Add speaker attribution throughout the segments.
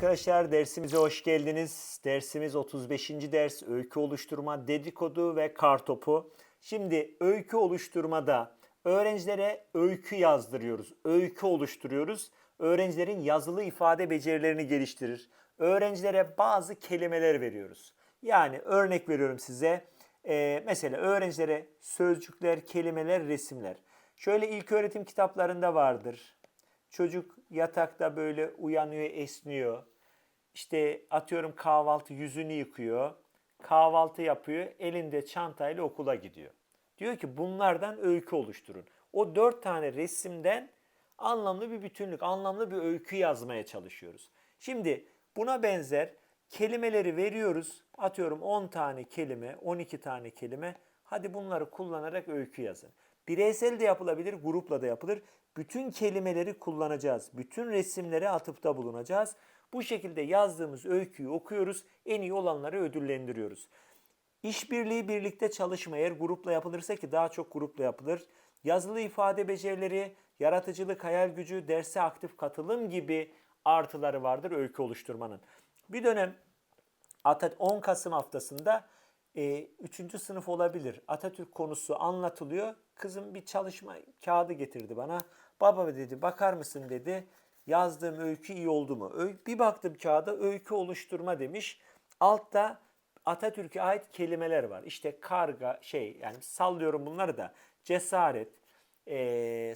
Speaker 1: arkadaşlar dersimize hoş geldiniz. Dersimiz 35. ders öykü oluşturma, dedikodu ve kartopu. Şimdi öykü oluşturmada öğrencilere öykü yazdırıyoruz. Öykü oluşturuyoruz. Öğrencilerin yazılı ifade becerilerini geliştirir. Öğrencilere bazı kelimeler veriyoruz. Yani örnek veriyorum size. Ee, mesela öğrencilere sözcükler, kelimeler, resimler. Şöyle ilk öğretim kitaplarında vardır. Çocuk yatakta böyle uyanıyor, esniyor. İşte atıyorum kahvaltı yüzünü yıkıyor. Kahvaltı yapıyor, elinde çantayla okula gidiyor. Diyor ki bunlardan öykü oluşturun. O dört tane resimden anlamlı bir bütünlük, anlamlı bir öykü yazmaya çalışıyoruz. Şimdi buna benzer kelimeleri veriyoruz. Atıyorum 10 tane kelime, 12 tane kelime. Hadi bunları kullanarak öykü yazın. Bireysel de yapılabilir, grupla da yapılır. Bütün kelimeleri kullanacağız. Bütün resimlere atıfta bulunacağız. Bu şekilde yazdığımız öyküyü okuyoruz. En iyi olanları ödüllendiriyoruz. İşbirliği birlikte çalışma eğer grupla yapılırsa ki daha çok grupla yapılır. Yazılı ifade becerileri, yaratıcılık, hayal gücü, derse aktif katılım gibi artıları vardır öykü oluşturmanın. Bir dönem Atat 10 Kasım haftasında e, 3. sınıf olabilir. Atatürk konusu anlatılıyor. Kızım bir çalışma kağıdı getirdi bana. Baba dedi bakar mısın dedi. Yazdığım öykü iyi oldu mu? Öy- bir baktım kağıda öykü oluşturma demiş. Altta Atatürk'e ait kelimeler var. İşte karga şey yani sallıyorum bunları da. Cesaret, e,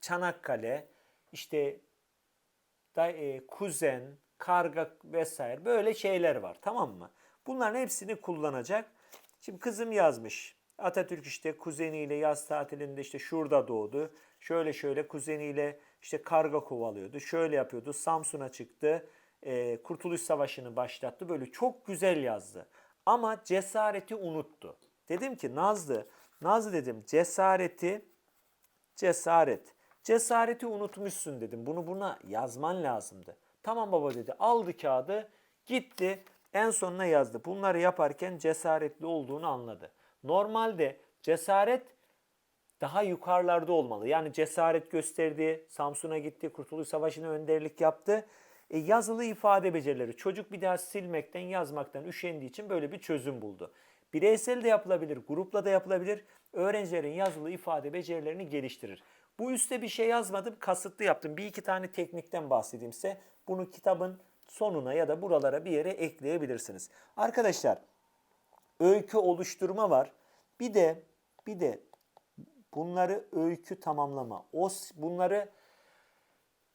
Speaker 1: Çanakkale, işte da, e, kuzen, karga vesaire böyle şeyler var tamam mı? Bunların hepsini kullanacak. Şimdi kızım yazmış. Atatürk işte kuzeniyle yaz tatilinde işte şurada doğdu. Şöyle şöyle kuzeniyle işte karga kovalıyordu. Şöyle yapıyordu. Samsun'a çıktı. e, Kurtuluş Savaşı'nı başlattı. Böyle çok güzel yazdı. Ama cesareti unuttu. Dedim ki Nazlı, Nazlı dedim cesareti Cesaret. Cesareti unutmuşsun dedim. Bunu buna yazman lazımdı. Tamam baba dedi. Aldı kağıdı, gitti. En sonuna yazdı. Bunları yaparken cesaretli olduğunu anladı. Normalde cesaret daha yukarılarda olmalı. Yani cesaret gösterdi, Samsun'a gitti, Kurtuluş Savaşı'na önderlik yaptı. E, yazılı ifade becerileri. Çocuk bir daha silmekten, yazmaktan üşendiği için böyle bir çözüm buldu. Bireysel de yapılabilir, grupla da yapılabilir. Öğrencilerin yazılı ifade becerilerini geliştirir. Bu üstte bir şey yazmadım, kasıtlı yaptım. Bir iki tane teknikten bahsedeyim size. Bunu kitabın sonuna ya da buralara bir yere ekleyebilirsiniz. Arkadaşlar, öykü oluşturma var. Bir de bir de bunları öykü tamamlama. O bunları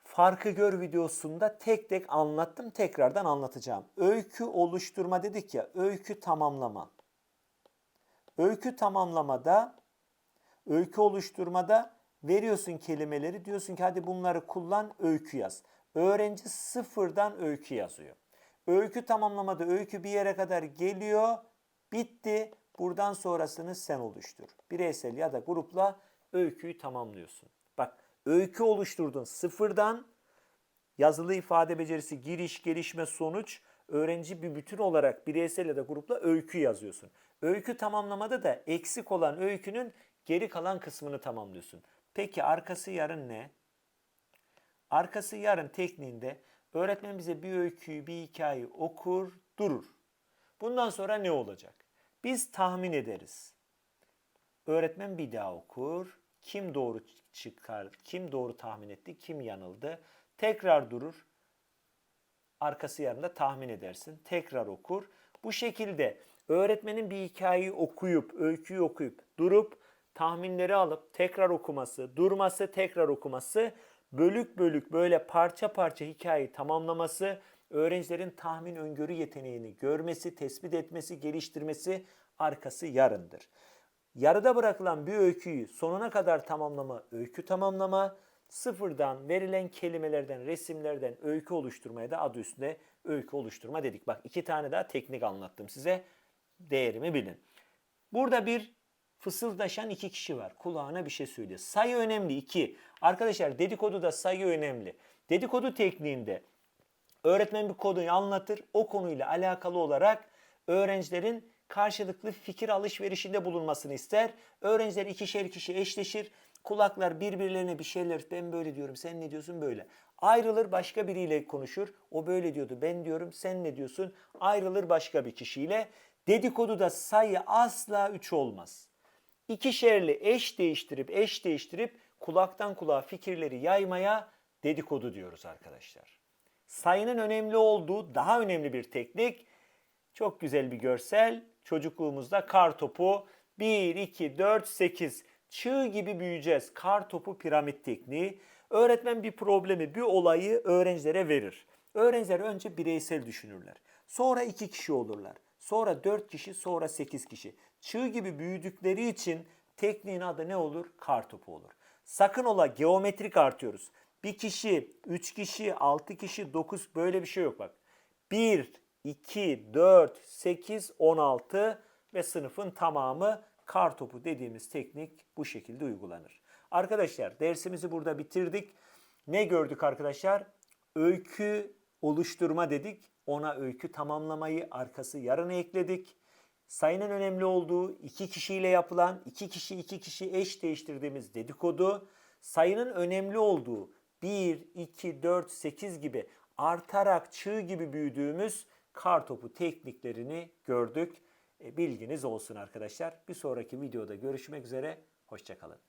Speaker 1: farkı gör videosunda tek tek anlattım. Tekrardan anlatacağım. Öykü oluşturma dedik ya, öykü tamamlama. Öykü tamamlamada, öykü oluşturmada veriyorsun kelimeleri. Diyorsun ki hadi bunları kullan, öykü yaz. Öğrenci sıfırdan öykü yazıyor. Öykü tamamlamada öykü bir yere kadar geliyor, bitti. Buradan sonrasını sen oluştur. Bireysel ya da grupla öyküyü tamamlıyorsun. Bak öykü oluşturdun sıfırdan yazılı ifade becerisi giriş, gelişme, sonuç öğrenci bir bütün olarak bireysel ya da grupla öykü yazıyorsun. Öykü tamamlamada da eksik olan öykünün geri kalan kısmını tamamlıyorsun. Peki arkası yarın ne? Arkası yarın tekniğinde öğretmen bize bir öyküyü, bir hikayeyi okur, durur. Bundan sonra ne olacak? Biz tahmin ederiz. Öğretmen bir daha okur. Kim doğru çıkar, kim doğru tahmin etti, kim yanıldı. Tekrar durur. Arkası yarında tahmin edersin. Tekrar okur. Bu şekilde öğretmenin bir hikayeyi okuyup, öyküyü okuyup, durup tahminleri alıp tekrar okuması, durması, tekrar okuması, bölük bölük böyle parça parça hikayeyi tamamlaması, öğrencilerin tahmin öngörü yeteneğini görmesi, tespit etmesi, geliştirmesi arkası yarındır. Yarıda bırakılan bir öyküyü sonuna kadar tamamlama, öykü tamamlama, sıfırdan verilen kelimelerden, resimlerden öykü oluşturmaya da adı üstünde öykü oluşturma dedik. Bak iki tane daha teknik anlattım size. Değerimi bilin. Burada bir fısıldaşan iki kişi var. Kulağına bir şey söylüyor. Sayı önemli iki. Arkadaşlar dedikodu da sayı önemli. Dedikodu tekniğinde öğretmen bir konuyu anlatır. O konuyla alakalı olarak öğrencilerin karşılıklı fikir alışverişinde bulunmasını ister. Öğrenciler ikişer kişi eşleşir. Kulaklar birbirlerine bir şeyler ben böyle diyorum sen ne diyorsun böyle. Ayrılır başka biriyle konuşur. O böyle diyordu ben diyorum sen ne diyorsun. Ayrılır başka bir kişiyle. Dedikoduda sayı asla 3 olmaz. İkişerli eş değiştirip eş değiştirip kulaktan kulağa fikirleri yaymaya dedikodu diyoruz arkadaşlar. Sayının önemli olduğu daha önemli bir teknik. Çok güzel bir görsel. Çocukluğumuzda kar topu 1, 2, 4, 8 çığ gibi büyüyeceğiz. Kar topu piramit tekniği. Öğretmen bir problemi, bir olayı öğrencilere verir. Öğrenciler önce bireysel düşünürler. Sonra iki kişi olurlar. Sonra dört kişi, sonra sekiz kişi. Çığ gibi büyüdükleri için tekniğin adı ne olur? Kar topu olur. Sakın ola geometrik artıyoruz. Bir kişi, üç kişi, altı kişi, dokuz böyle bir şey yok bak. 1, 2, 4, 8, 16 ve sınıfın tamamı kar topu dediğimiz teknik bu şekilde uygulanır. Arkadaşlar dersimizi burada bitirdik. Ne gördük arkadaşlar? Öykü oluşturma dedik. Ona öykü tamamlamayı arkası yarına ekledik. Sayının önemli olduğu iki kişiyle yapılan, iki kişi iki kişi eş değiştirdiğimiz dedikodu, sayının önemli olduğu 1, 2, 4, 8 gibi artarak çığ gibi büyüdüğümüz kar topu tekniklerini gördük. E, bilginiz olsun arkadaşlar. Bir sonraki videoda görüşmek üzere. Hoşçakalın.